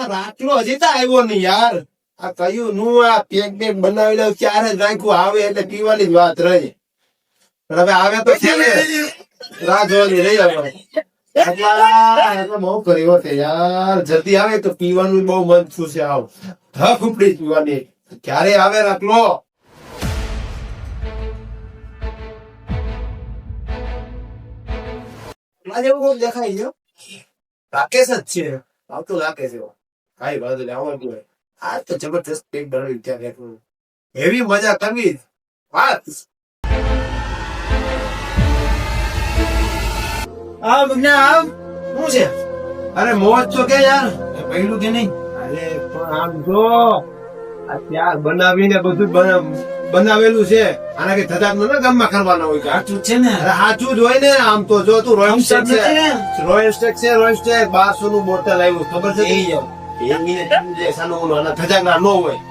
આ રાતનો હજી તો આવ્યો નહીં યાર. આ કયું નું આ પેક બેક બનાવી લઉં ક્યારે જ રાખ્યું આવે એટલે પીવાની જ વાત રહી. પણ હવે આવે તો છે ને. રાહ જોવાની રહી હવે. બહુ કર્યો છે યાર. જલ્દી આવે તો પીવાનું બહુ મન થયું છે આવ ધક ઉપડી પીવાની ક્યારે આવે રાખલો? દેખાય છે. રાકેશ જ છે. આવતો રાકેશ એવો. કાંઈ વાંધો નહીં આવવાનું હોય આ તો જબરદસ્ત પેક બનાવી ત્યાં બેઠું એવી મજા કરવી. વાત. આ બગના આમ? શું છે? અરે મોજ તો કે યાર. પહેલું કે નહીં? અરે પણ આમ જો આ ત્યાં બનાવીને બધું બના- બનાવેલું છે. આના કે થતા ન ગામમાં કરવાના હોય સાચું છે ને. અરે સાચું જ હોય ને. આમ તો જો તું રોયલ સ્ટેક છે. રોયલ સ્ટેક છે રોયલ સ્ટેક બારસો નું બોટલ આવ્યું ખબર છે એ જાવ. એ સાનું ઓલું આના ધજાક ના નો હોય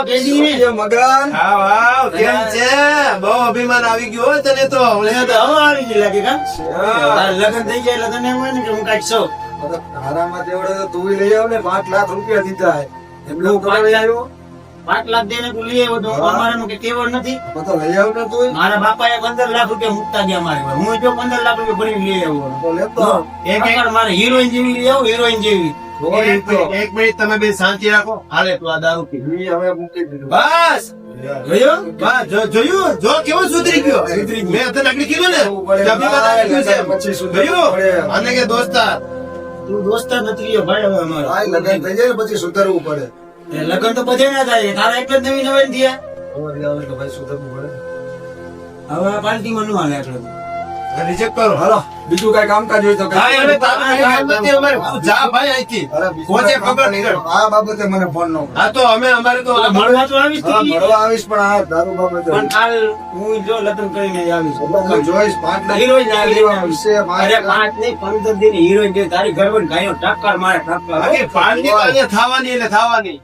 મગન. હા વાવ કેમ છે? બહુ અભિમાન આવી ગયો હો તને તો. મને તો હવે આવી ગઈ લાગે કા? હા. થઈ જાય લગ્ન એમ હોય ને કે હું કાંઈક સૌ તેવડે તો તું લઈ આવ ને પાંચ લાખ રૂપિયા દીધા હું. લઈ આવ્યો? પાંચ લાખ દઈને તું લઈ આવ્યો તો હા. અમારાનું કે કેવળ નથી? તો તો લઈ આવ ને તું મારા બાપાએ પંદર લાખ રૂપિયા મુકતા ગયા મારે હું જો પંદર લાખ રૂપિયા ભરીને લઈ આવ્યો. તો લેતો એક એક મારે હિરોઈન જેવી લઈ આવું હિરોઈન જેવી. એક મિનિટ, તમે બે શાંતિ રાખો. હાલે તું આ દારૂ પી. હવે મૂકી દીધું. બસ. જોયું? જો- જોયું? જો કેવો સુધરી ગયો? મેં તને આગળ કીધું ને. પછી? પડે. આને કે દોસ્તાર? તું દોસ્તાર નથી ગયો ભાઈ હવે અમારો. આ લગન થઈ જાય પછી સુધરવું પડે. લગન તો પછી ના થાય. તારા એટલે જ નવી નવી થયા હવે આ પાર્ટીમાં નું હાલે આટલું. રિજેક્ટ કરો. હાલો. બીજું કઈ કામકાજ હોય તો ભાઈ હવે કામ નથી અમારે જા ભાઈ અહીંથી. અરે બીજું પહોંચે કઈ ખબર નહીં આ બાબતે મને ફોન નો હા તો અમે અમારે તો મળવા તો આવીશ મળવા આવીશ પણ આ દારૂ બાબતે પણ કાલ હું જો લગ્ન કરીને આવીશ. જોઈશ પાંચ ના હીરોઈન આવશે, અરે. પાંચ નહીં પંદર દિન હીરોઈન જોઈ તારી ઘર ગાયો ટક્કર મારે ટક્કર પાંચ દિવસ થવાની એટલે થવાની.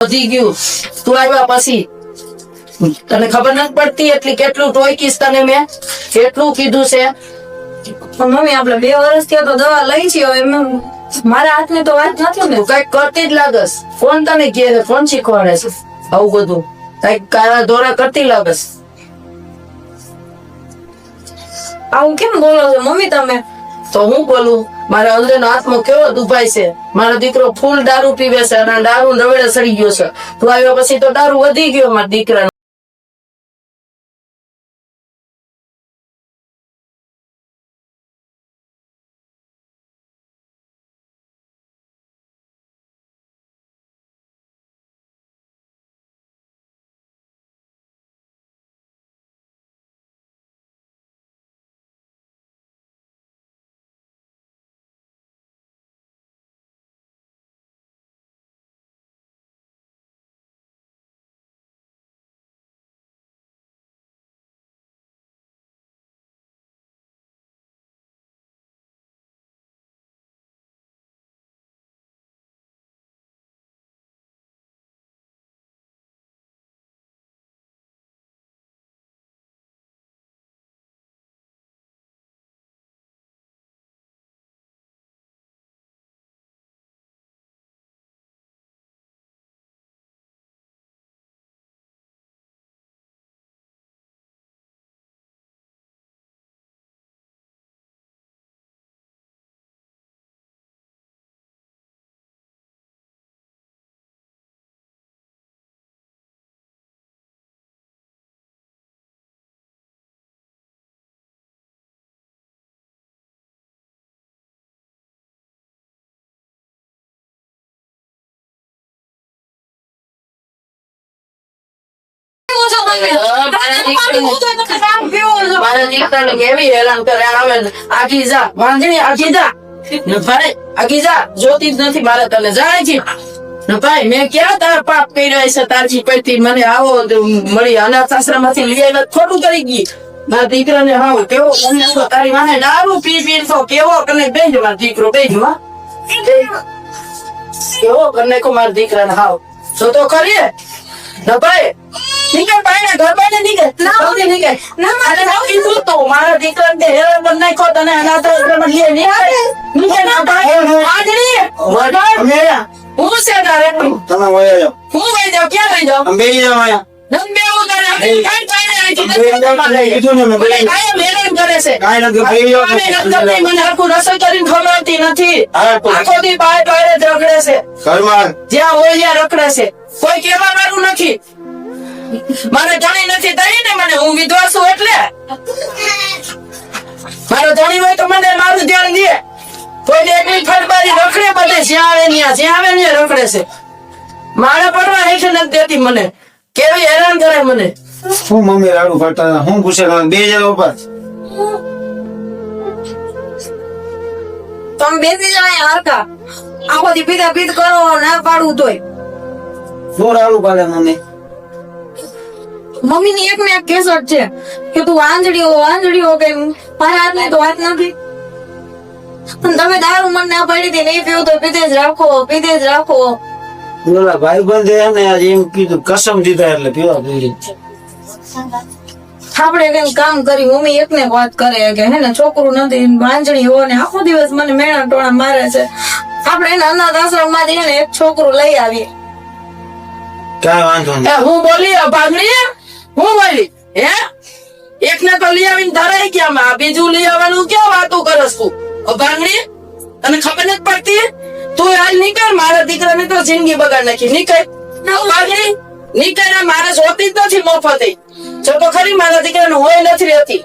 વધી ગયું. તું આવ્યા પછી. તને ખબર નથી પડતી એટલી કેટલું ટોયકીશ તને મેં? કેટલું કીધું છે. મમ્મી આપણે બે વર્ષથી તો દવા લઈ છીએ હવે મારા હાથની તો વાત નથી ને. તું કંઈક કરતી જ લાગસ. કોણ તને કહે છે કોણ શીખવાડે છે. આવું બધું. કંઈક કારા દોરા કરતી લાગસ. આવું કેમ બોલો છો મમ્મી તમે? તો હું બોલું? મારા અંદરનો આત્મો કેવો દુભાય છે? મારો દીકરો ફૂલ દારૂ પીવે છે અને દારૂ નવેડે સડી ગયો છે. તું આવ્યા પછી તો દારૂ વધી ગયો, મારા દીકરા મારા દીકરાને કેવી હેરાન કરે? આવે ને જા વાંધણી આગી જા ભાઈ આગી જા જોતી જ નથી મારે તને. જાય છે. ભાઈ મેં ક્યાં તારા પાપ કર્યા છે? તારજી પેટી મને આવો મળી અનાથ આશ્રમમાંથી લઈ આવ્યા. ખોટું કરી ગઈ. મારા દીકરાને હાવ કેવો તો તારી માને દારૂ પી પી તો કેવો કને બેજ મારો દીકરો? બેજમાં કેવો કને કો મારા દીકરાને હાવ? જો તો કરીએ. ને ભાઈ નીકળ ભાઈ ઘર નીકળ. જલ્દી નીકળ. ના મારે ના કીધું તો મારા દીકરાને હેરાન કરી નાખ્યો તને અનાથ આશ્રમમાં લઈ નીકળ નીકળ ના. ભાઈ? આજણી વડાડ હું છે તારે? તમે વયા જાઓ હું ક્યાં આપણે કાંઈ કાંઈ રખડે છે. કોઈ કેવા વાળું નથી. મારે જાણી નથી થઈ ને મને હું વિધવા છું એટલે? મારો ધણી હોય તો મને મારું ધ્યાન દે. કોઈ એકલી ફટબારી રખડે બધે જ્યાં આવે ત્યાં જ્યાં આવે ત્યાં રખડે છે. મારે પડવા હેઠ નથી દેતી મને. કેવી હેરાન કરે મને. શું મમ્મી રાડું ફાટા હું પૂછે બે હજાર ઉપર તમે બેસી અહીંયા હરખા. આખો દી પીધા પીધ કરો ના પાડવું તોય. શું રાડું પાડે મમ્મી? મમ્મી ની એક ને એક કેસટ છે કે તું વાંજડી હો કે મારા હાથની તો વાત નથી. પણ તમે દારૂ મન ના પાડી હતી નહીં પીવું તો પીધે જ રાખો પીધે જ રાખો. બોલા ભાઈ બંધ ને આજે એમ કીધું કસમ દીધા એટલે પીવા પીડી આપણે કઈ કામ કરી મમ્મી એક ને વાત કરે કે હે ને છોકરું નથી વાંજણી હો ને આખો દિવસ મને મેણા ટોણા મારે છે. આપણે એને અનાથ આશ્રમમાંથી એક છોકરું લઈ આવીએ. કાંઈ વાંધો નહીં. હું બોલી ભાગણી હું બોલી? હે? એક ને તો લઈ આવીને ધરાઈ ગયા માં? બીજું લઈ આવવાનું ક્યાં વાતું કરસ તું? ભાગણી તને ખબર નથી પડતી? તું હાલ નીકળ મારા દીકરાને તો જિંદગી બગાડ નાખી. નીકળ. ભાગણી નીકળ મારે જોતી જ નથી મફત. જો તો ખરી મારા દીકરાને હોય નથી રહેતી.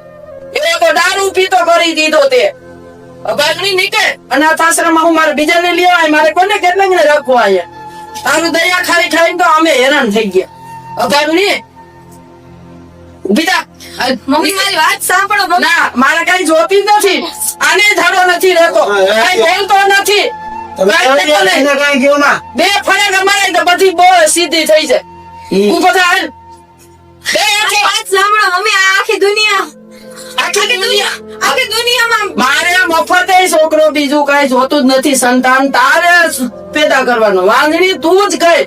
એને તો દારૂ પીતો કરી દીધો તે. ભાગણી નીકળ. અનાથ આશ્રમમાં હું મારે બીજાને લઈ આવાય મારે કોને કેટલા રાખવા અહીંયા? તારું દયા ખાઈ ખાઈને તો અમે હેરાન થઈ ગયા. ભાગણી મમ્મી મારી વાત સાંભળો ના મારે કઈ જોતી નથી. આને ધડો નથી રહેતો. કઈ બોલતો નથી. ના. બે ફળે અમારે તો બધી બહુ સીધી થઈ જાય. હું બધા હાલ. બે આખી. વાત સાંભળો મમ્મી આખી દુનિયા. આખી દુનિયા. આખી દુનિયામાં મારે મફત છોકરો બીજું કઈ જોતું જ નથી. સંતાન તારે જ પેદા કરવાનું. વાંધણી તું જ કઈ.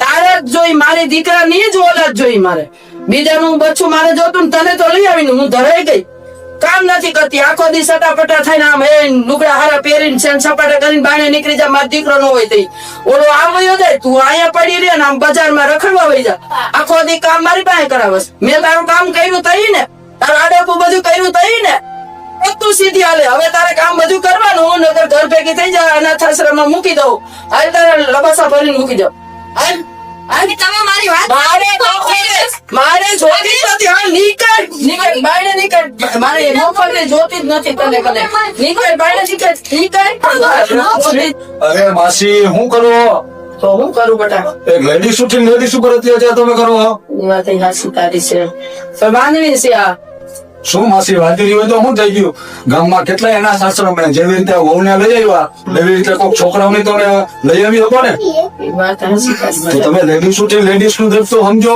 તારે જોઈ મારી દીકરાની જ ઓલાદ જોઈ મારે. બીજાનું બચ્ચું મારે જોતું તને તો લઈ આવીને હું ધરાઈ ગઈ. કામ નથી કરતી. આખો દી સટાપટા થઈને આમ એ લુગડા હારા પહેરીને સેન સપાટા કરીને બાણે નીકળી જા, મારો દીકરો નો હોય તઈ. ઓલો આવ્યો જાય, તું અહીંયા પડી રહે ને આમ બજારમાં રખડવા વહી જા. આખો દી કામ મારી પાસે કરાવસ. મેં તારું કામ કર્યું તઈ ને. તારું આડેપું બધું કર્યું તઈ ને. તું સીધી હાલે. હવે તારે કામ બધું કરવાનું નગર ઘર ભેગી થઈ જાય અનાથ આશ્રમમાં મૂકી દઉં. હાલ તારે લબાસા ભરીને મૂકી દઉં. હાલ. હાલ તમે મારી વાત મારે જોતી મારે જોતી નથી. હા નીકળ નીકળ બાયણે નીકળ. મારે મોફત જોતી જ નથી તને કને. નીકળ બાયણે નીકળ નીકળ. અરે માસી હું કરો? તો હું કરું બેટા? એક લેડીઝ ઉઠીને લેડીઝ ઉપર અત્યારે ત્યાં તમે કરો વાત અહીંયા હાચી તારી છે. તો બાંધવી છે આ. શું માસી વાંધી હોય તો શું થઈ ગયું? ગામમાં કેટલા એના સાસરો બને જેવી રીતે વહુને લઈ આવ્યા એવી રીતે કોઈક છોકરાઓને તમે લઈ આવી શકો ને? તો તમે લેડીઝ ઉઠી લેડીઝનું તો સમજો.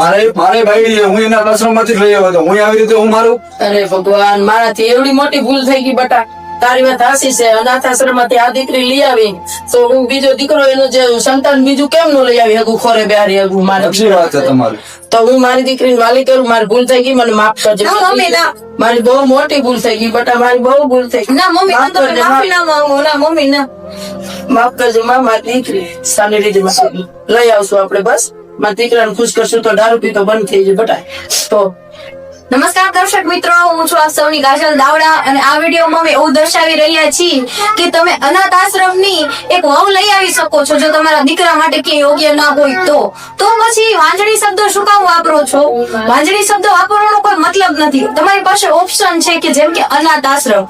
મારે મારે ભાઈ હું એના આશ્રમમાંથી લઈ આવ્યો તો હું આવી રીતે હું મારું? અરે ભગવાન મારાથી એવડી મોટી ભૂલ થઈ ગઈ બટા. તારી વાત હાસી છે. અનાથ આશ્રમમાંથી આ દીકરી લઈ આવી. તો હું બીજો દીકરો એનું જે સંતાન બીજું કેમ નું લઈ આવી? હગું ખોરે બેહારી હગું મારે વાત છે તમારી. તો હું મારી દીકરીને વાલી કરું મારી ભૂલ થઈ ગઈ મને માફ કરજો. ના, મમ્મી, ના. મારી બહુ મોટી ભૂલ થઈ ગઈ બટા મારી બહુ ભૂલ થઈ ગઈ. ના મમ્મી માફ તમે માફી ના માંગો. ના મમ્મી ના. માફ કરજો માં મારી દીકરી સાની રીતે લઈ આવશું આપણે બસ. મારી દીકરાને ખુશ કરશું તો દારૂ પીતો બંધ થઈ જાય બટા. તો નમસ્કાર દર્શક મિત્રો, હું છું આપ સૌની કાજલ દાવડા અને આ વિડીયોમાં અમે એવું દર્શાવી રહ્યા છીએ કે તમે અનાથ આશ્રમની એક વહુ લઈ આવી શકો છો જો તમારા દીકરા માટે કે યોગ્ય ના હોય તો. તો પછી વાંજળી શબ્દ શું કામ વાપરો છો? વાંજળી શબ્દ વાપરવાનો કોઈ મતલબ નથી. તમારી પાસે ઓપ્શન છે કે જેમ કે અનાથ આશ્રમ.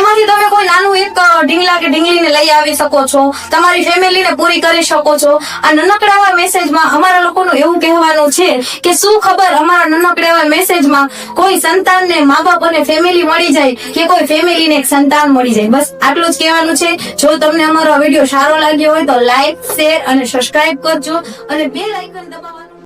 એમાંથી તમે કોઈ નાનું એક ઢીંગલા કે ઢીંગલીને લઈ આવી શકો છો. તમારી ફેમિલીને પૂરી કરી શકો છો. આ નનકડાવા મેસેજમાં અમારા લોકોનું એવું કહેવાનું છે કે શું ખબર અમારા નનકડાવા મેસેજમાં કોઈ સંતાનને મા બાપ અને ફેમિલી મળી જાય કે કોઈ ફેમિલીને એક સંતાન મળી જાય. બસ આટલું જ કહેવાનું છે. જો તમને અમારો વીડિયો સારો લાગ્યો હોય તો લાઈક શેર અને સબસ્ક્રાઇબ કરજો અને બેલ આઇકન દબાવવાનું